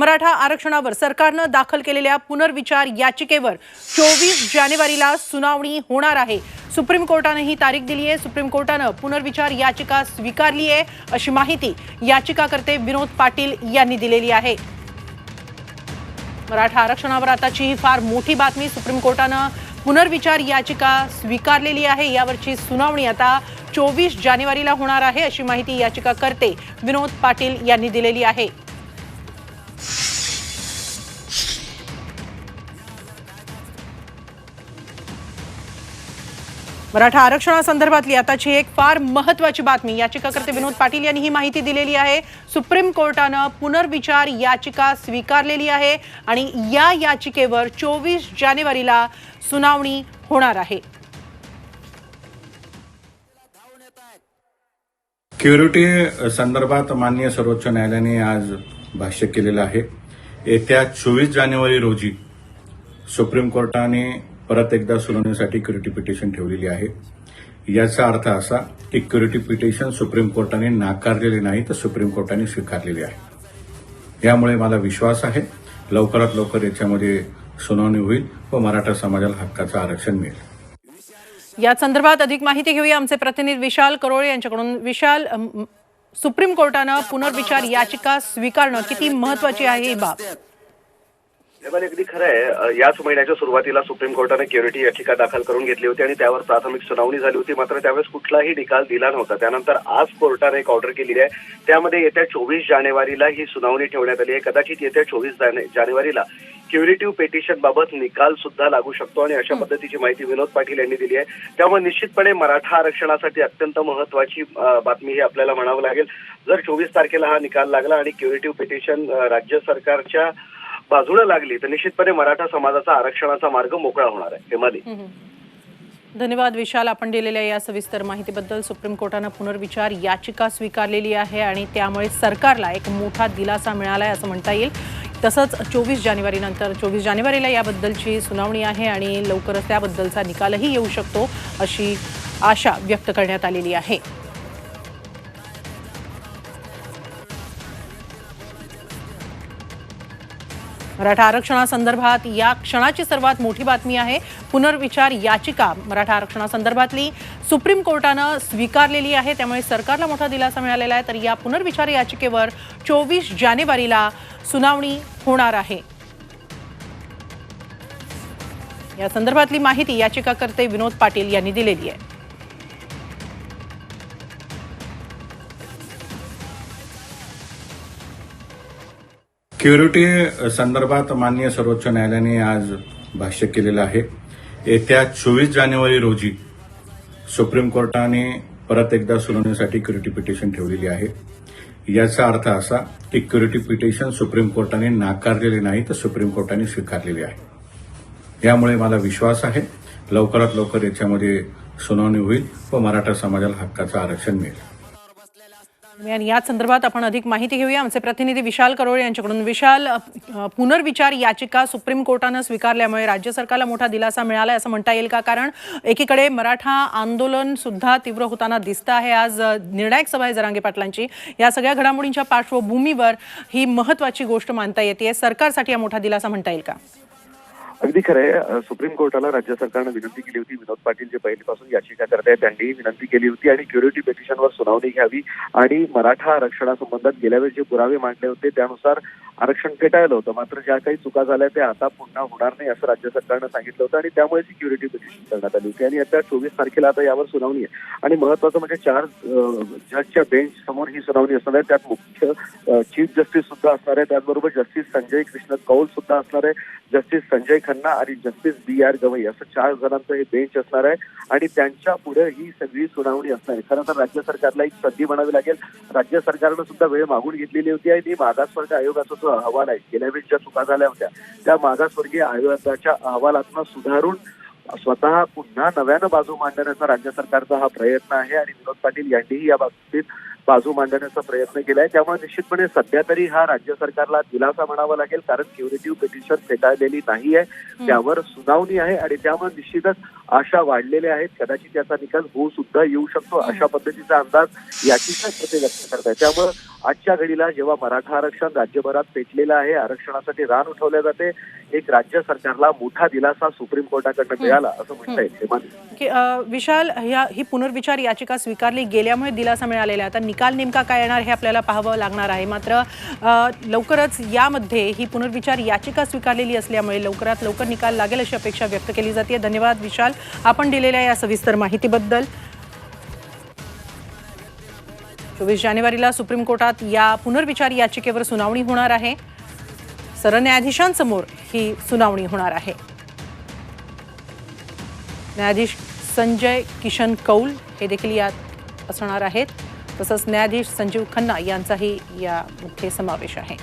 मराठा आरक्षणावर सरकारनं दाखल केलेल्या पुनर्विचार याचिकेवर चोवीस जानेवारीला सुनावणी होणार आहे. सुप्रीम कोर्टानं ही तारीख दिली आहे. सुप्रीम कोर्टानं पुनर्विचार याचिका स्वीकारली आहे अशी माहिती याचिकाकर्ते विनोद पाटील यांनी दिलेली आहे. मराठा आरक्षणावर आताची ही फार मोठी बातमी सुप्रीम कोर्टानं पुनर्विचार याचिका स्वीकारलेली आहे. यावरची सुनावणी आता चोवीस जानेवारीला होणार आहे अशी माहिती याचिकाकर्ते विनोद पाटील यांनी दिलेली आहे. मराठा आरक्षणासंदर्भातली आताची एक फार महत्वाची बातमी. याचिकाकर्ते विनोद पाटील यांनी ही माहिती दिलेली आहे. सुप्रीम कोर्टानं पुनर्विचार याचिका स्वीकारलेली आहे आणि या याचिकेवर चोवीस जानेवारीला सुनावणी होणार आहे. क्युरिटी संदर्भात माननीय सर्वोच्च न्यायालयाने आज भाष्य केलेलं आहे. येत्या चोवीस जानेवारी रोजी सुप्रीम कोर्टाने परत एकदा सुनावणीसाठी क्युरिटी पिटिशन ठेवलेली आहे. याचा अर्थ असा की क्युरिटी पिटिशन सुप्रीम कोर्टाने नाकारलेले नाही तर सुप्रीम कोर्टाने स्वीकारलेली आहे. यामुळे मला विश्वास आहे लवकरात लवकर याच्यामध्ये सुनावणी होईल व मराठा समाजाला हक्काचं आरक्षण मिळेल. या संदर्भात अधिक माहिती घेऊया आमचे प्रतिनिधी विशाल करोळे यांच्याकडून. विशाल सुप्रीम कोर्टानं पुनर्विचार याचिका स्वीकारणं किती महत्वाची आहे ही बाब? अगदी खरं आहे याच महिन्याच्या सुरुवातीला सुप्रीम कोर्टाने क्युरिटी याचिका दाखल करून घेतली होती आणि त्यावर प्राथमिक सुनावणी झाली होती. मात्र त्यावेळेस कुठलाही निकाल दिला नव्हता. त्यानंतर आज कोर्टाने एक ऑर्डर केलेली आहे. त्यामध्ये येत्या चोवीस जानेवारीला ही सुनावणी ठेवण्यात आली आहे. कदाचित येत्या चोवीस जानेवारीला क्युरेटिव्ह पेटिशन बाबत निकाल सुद्धा लागू शकतो आणि अशा पद्धतीची माहिती विनोद पाटील यांनी दिली आहे. त्यामुळे निश्चितपणे मराठा आरक्षणासाठी अत्यंत महत्वाची बातमी ही आपल्याला म्हणावं लागेल. जर चोवीस तारखेला हा निकाल लागला आणि क्युरेटिव्ह पिटिशन राज्य सरकारच्या बाजूला लागली तर निश्चितपणे मराठा समाजाचा आरक्षणाचा मार्ग मोकळा होणार आहे. हेमाली. धन्यवाद विशाल आपण दिलेल्या या सविस्तर माहितीबद्दल. सुप्रीम कोर्टानं पुनर्विचार याचिका स्वीकारलेली आहे आणि त्यामुळे सरकारला एक मोठा दिलासा मिळाला आहे असं म्हणता येईल. तसंच चोवीस जानेवारीनंतर चोवीस जानेवारीला याबद्दलची सुनावणी आहे आणि लवकरच त्याबद्दलचा निकालही येऊ शकतो अशी आशा व्यक्त करण्यात आलेली आहे. मराठा आरक्षणासंदर्भात या क्षणाची सर्वात मोठी बातमी आहे पुनर्विचार याचिका. मराठा आरक्षणासंदर्भातली सुप्रीम कोर्टानं स्वीकारलेली आहे. त्यामुळे सरकारला मोठा दिलासा मिळालेला आहे. तर या पुनर्विचार याचिकेवर चोवीस जानेवारीला सुनावणी होणार आहे. या संदर्भातली माहिती याचिकाकर्ते विनोद पाटील यांनी दिलेली आहे. क्युरिटी संदर्भात माननीय सर्वोच्च न्यायालयाने आज भाष्य केलेलं आहे. येत्या चोवीस जानेवारी रोजी सुप्रीम कोर्टाने परत एकदा सुनावणीसाठी क्युरिटी पिटिशन ठेवलेली आहे. याचा अर्थ असा की क्युरिटी पिटिशन सुप्रीम कोर्टाने नाकारलेले नाही तर सुप्रीम कोर्टाने स्वीकारलेली आहे. यामुळे मला विश्वास आहे लवकरात लवकर याच्यामध्ये सुनावणी होईल व मराठा समाजाला हक्काचं आरक्षण मिळेल. आणि या संदर्भात आपण अधिक माहिती घेऊया. आमचे प्रतिनिधी विशाल करोळे यांच्याकडून. विशाल पुनर्विचार याचिका सुप्रीम कोर्टानं स्वीकारल्यामुळे राज्य सरकारला मोठा दिलासा मिळाला असं म्हणता येईल का? कारण एकीकडे मराठा आंदोलन सुद्धा तीव्र होताना दिसतं आहे. आज निर्णायक सभा आहे जरांगे पाटलांची. या सगळ्या घडामोडींच्या पार्श्वभूमीवर ही महत्वाची गोष्ट मानता येते सरकारसाठी हा मोठा दिलासा म्हणता येईल का? अगदी खरं आहे. सुप्रीम कोर्टाला राज्य सरकारनं विनंती केली होती. विनोद पाटील जे पहिलीपासून याचिका करत आहेत त्यांनीही विनंती केली होती आणि क्युरिटी पिटिशनवर सुनावणी घ्यावी आणि मराठा आरक्षणासंबंधात गेल्या वेळी जे पुरावे मांडले होते त्यानुसार आरक्षण फेटाळलं होतं. मात्र ज्या काही चुका झाल्या त्या आता पुन्हा होणार नाही असं राज्य सरकारनं सांगितलं होतं आणि त्यामुळे ही क्युरिटी पिटिशन करण्यात आली होती. आणि आता चोवीस तारखेला आता यावर सुनावणी आहे. आणि महत्वाचं म्हणजे चार जजच्या बेंच समोर ही सुनावणी असणार आहे. त्यात मुख्य चीफ जस्टिस सुद्धा असणार आहे. त्याचबरोबर जस्टिस संजय कृष्ण कौल सुद्धा असणार आहे. जस्टिस संजय खन्ना आणि जस्टिस बी आर गवई असं चार जणांचं हे बेंच असणार आहे. आणि त्यांच्या पुढे ही सगळी सुनावणी असणार आहे. खरं तर राज्य सरकारला एक संधी म्हणावी लागेल. राज्य सरकारनं सुद्धा वेळ मागून घेतलेली होती आणि मागासवर्ग आयोगाचा जो अहवाल आहे गेल्या वेळी ज्या चुका झाल्या होत्या. त्या मागासवर्गीय आयोगाच्या अहवालातनं सुधारून स्वतः पुन्हा नव्यानं बाजू मांडण्याचा राज्य सरकारचा हा प्रयत्न आहे. आणि विनोद पाटील यांनीही या बाबतीत बाजू मांडण्याचा प्रयत्न केलाय. त्यामुळे निश्चितपणे सध्या तरी हा राज्य सरकारला दिलासा म्हणावा लागेल. कारण क्युरेटिव्ह पिटिशन फेटाळलेली नाही आहे त्यावर सुनावणी आहे आणि त्यामुळे निश्चितच आशा वाढलेल्या आहेत. कदाचित याचा निकाल होऊ सुद्धा येऊ शकतो. अशा पद्धतीचा अंदाज याचिकाकर्ते व्यक्त करताय त्यामुळे आजच्या घडीला जेव्हा मराठा आरक्षण राज्यभरात पेटलेलं आहे आरक्षणासाठी रान उठवल्या जाते एक राज्य सरकारला मोठा दिलासा सुप्रीम कोर्टाकडनं मिळाला असं म्हणता येईल. विशाल ह्या ही पुनर्विचार याचिका स्वीकारली गेल्यामुळे दिलासा मिळालेला आहे. आता निकाल नेमका काय येणार हे आपल्याला पाहावं लागणार आहे. मात्र लवकरच यामध्ये ही पुनर्विचार याचिका स्वीकारलेली असल्यामुळे लवकरात लवकर निकाल लागेल अशी अपेक्षा व्यक्त केली जाते. धन्यवाद विशाल. आपण दिलेल्या या सविस्तर माहितीबद्दल. चोवीस जानेवारीला सुप्रीम कोर्टात या पुनर्विचार याचिकेवर सुनावणी होणार आहे. सरन्यायाधीशांसमोर ही सुनावणी होणार आहे. न्यायाधीश संजय किशन कौल हे देखील यात असणार आहेत. तसंच न्यायाधीश संजीव खन्ना यांचाही या मुख्य समावेश आहे.